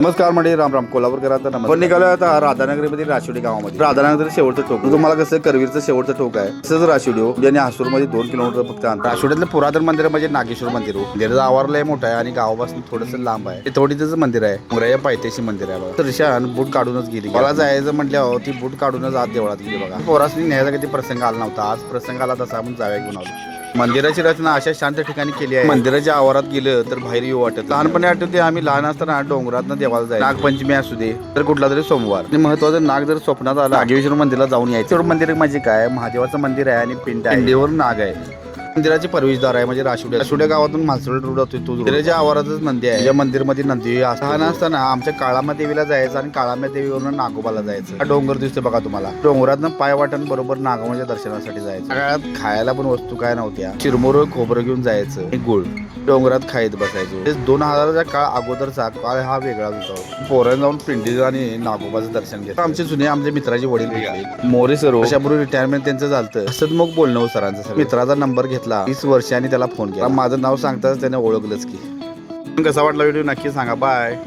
नमस्कार म्हणजे राम राम. कोल्हापूरकरांचा नमस्कार. पण निघालो आता राधानगरीमध्ये राशिवडी गावामध्ये. राधानगर शेवटचं टोक. तुम्हाला कसं करवीरचं शेवटचं टोक आहे. तसंच राशिवडी हो ज्याने हासूरमध्ये दोन किलोमीटर फक्त राशिवड्यातलं पुरातन मंदिर म्हणजे नागेश्वर मंदिर हो. मंदिराचा आवार लय मोठा आहे आणि गावापासून थोडंसं लांब आहे. ते थोडीच मंदिर आहे. मुरया पायथ्याशी मंदिर आहे बघा. तर ऋषान बूट काढूनच गेली. मला जायचं म्हटल्यावर ती बूट काढूनच आत देवळात गेली बघा. पोरासनी न्यायचा कधी प्रसंग आला नव्हता. आज प्रसंग आला तसा आपण जाव्या घेऊन आलो. मंदिराची रचना अशा शांत ठिकाणी केली आहे. मंदिराच्या आवारात गेलं तर बाहेर येऊ वाटत लहानपणी आठवते आम्ही लहान असताना डोंगरात देवाला जायचं. नागपंचमी असू दे तर कुठला तरी सोमवार. आणि महत्वाचं नाग जर स्वप्नात आला नागेश्वर मंदिरला जाऊन यायचं. मंदिर म्हणजे काय? महादेवाचं मंदिर आहे आणि पिंड पिंडीवर नाग आहे. मंदिराचे प्रवेशद्वार आहे म्हणजे राशिवड्या राशिवड्या गावातून मालसोड रोड होतो तो मंदिराच्या आवारातच नंदी आहे. या मंदिरमध्ये नंदी लहान असताना आमच्या काळामा देवीला जायचं आणि काळामा देवीवरून नागोबाला जायचं. हा डोंगर दिसतो बघा तुम्हाला. डोंगरातनं पाय वाटण बरोबर नागोबाच्या दर्शनासाठी जायचं. काळात खायला पण वस्तू काय नव्हत्या. चिरमुर खोबरं घेऊन जायचं. गुळ. डोंगरात खायत बसायचो. ते दोन हजाराच्या काळ अगोदरचा काळ हा वेगळाच होता. पोरण जाऊन पिंडी आणि नागोबाचं दर्शन घेतलं. आमचे जुने आमच्या मित्राचे वडील मोरे सर वर्षापूर्वी रिटायरमेंट त्यांचं झालं असंच मग बोलणं हो सरांचं. मित्राचा नंबर घेतला. तीस वर्षांनी त्याला फोन केला. माझं नाव सांगताच त्याने ओळखलंच की. कसा वाटला व्हिडिओ नक्की सांगा. बाय